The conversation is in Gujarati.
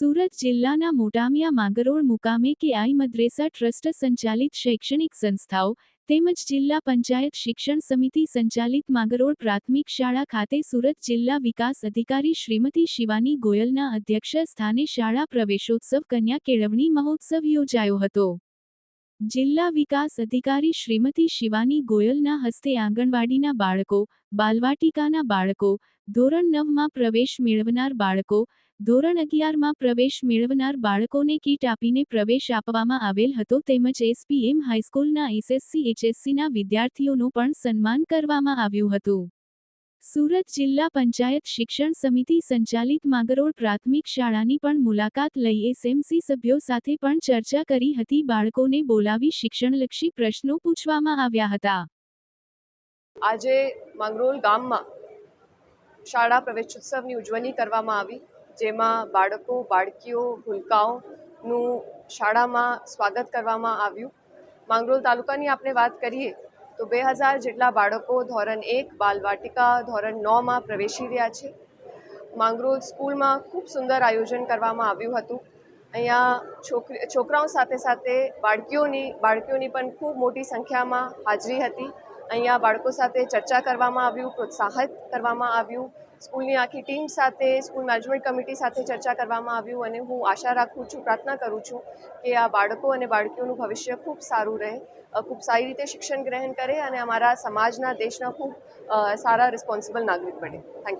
સુરત જિલ્લાના મોટામિયા માંગરોળ મુકામે કે આઈ મદ્રેસા ટ્રસ્ટ સંચાલિત શૈક્ષણિક સંસ્થાઓ તેમજ જિલ્લા પંચાયત શિક્ષણ સમિતિ સંચાલિત માંગરોળ પ્રાથમિક શાળા ખાતે સુરત જિલ્લા વિકાસ અધિકારી શ્રીમતી શિવાની ગોયલના અધ્યક્ષ સ્થાને શાળા પ્રવેશોત્સવ કન્યા કેળવણી મહોત્સવ યોજાયો હતો. જિલ્લા વિકાસ અધિકારી શ્રીમતી શિવાની ગોયલના હસ્તે આંગણવાડીના બાળકો, બાલવાટિકાના બાળકો, ધોરણ નવમાં પ્રવેશ મેળવનાર બાળકો, ધોરણ અગિયારમાં પ્રવેશ મેળવનાર બાળકોને કીટ આપીને પ્રવેશ આપવામાં આવેલ હતો તેમજ એસપીએમ હાઈસ્કૂલના એસએસસી, એચએસસીના વિદ્યાર્થીઓનું પણ સન્માન કરવામાં આવ્યું હતું. સુરત જિલ્લા પંચાયત શિક્ષણ સમિતિ સંચાલિત માંગરોળ પ્રાથમિક શાળાની પણ મુલાકાત લઈ એસએમસી સભ્યો સાથે પણ ચર્ચા કરી હતી. બાળકોને બોલાવી શિક્ષણલક્ષી પ્રશ્નો પૂછવામાં આવ્યા હતા. આજે માંગરોળ ગામમાં શાળા પ્રવેશોત્સવની ઉજવણી કરવામાં આવી, જેમાં બાળકો, બાળકીઓ, ભૂલકાઓનું શાળામાં સ્વાગત કરવામાં આવ્યું. માંગરોળ તાલુકાની આપણે વાત કરીએ તો બે હજાર જેટલા બાળકો ધોરણ એક, બાલવાટિકા ધોરણ નવમાં પ્રવેશી રહ્યા છે. માંગરોળ સ્કૂલમાં ખૂબ સુંદર આયોજન કરવામાં આવ્યું હતું. અહીંયા છોકરી, છોકરાઓ સાથે સાથે બાળકીઓની બાળકીઓની પણ ખૂબ મોટી સંખ્યામાં હાજરી હતી. અહીંયા બાળકો સાથે ચર્ચા કરવામાં આવ્યું, પ્રોત્સાહિત કરવામાં આવ્યું. સ્કૂલની આખી ટીમ સાથે, સ્કૂલ મેનેજમેન્ટ કમિટી સાથે ચર્ચા કરવામાં આવ્યું અને હું આશા રાખું છું, પ્રાર્થના કરું છું કે આ બાળકો અને બાળકીઓનું ભવિષ્ય ખૂબ સારું રહે ખૂબ સારી રીતે શિક્ષણ ગ્રહણ કરે અને અમારા સમાજના, દેશના ખૂબ સારા રિસ્પોન્સિબલ નાગરિક બને. થેન્ક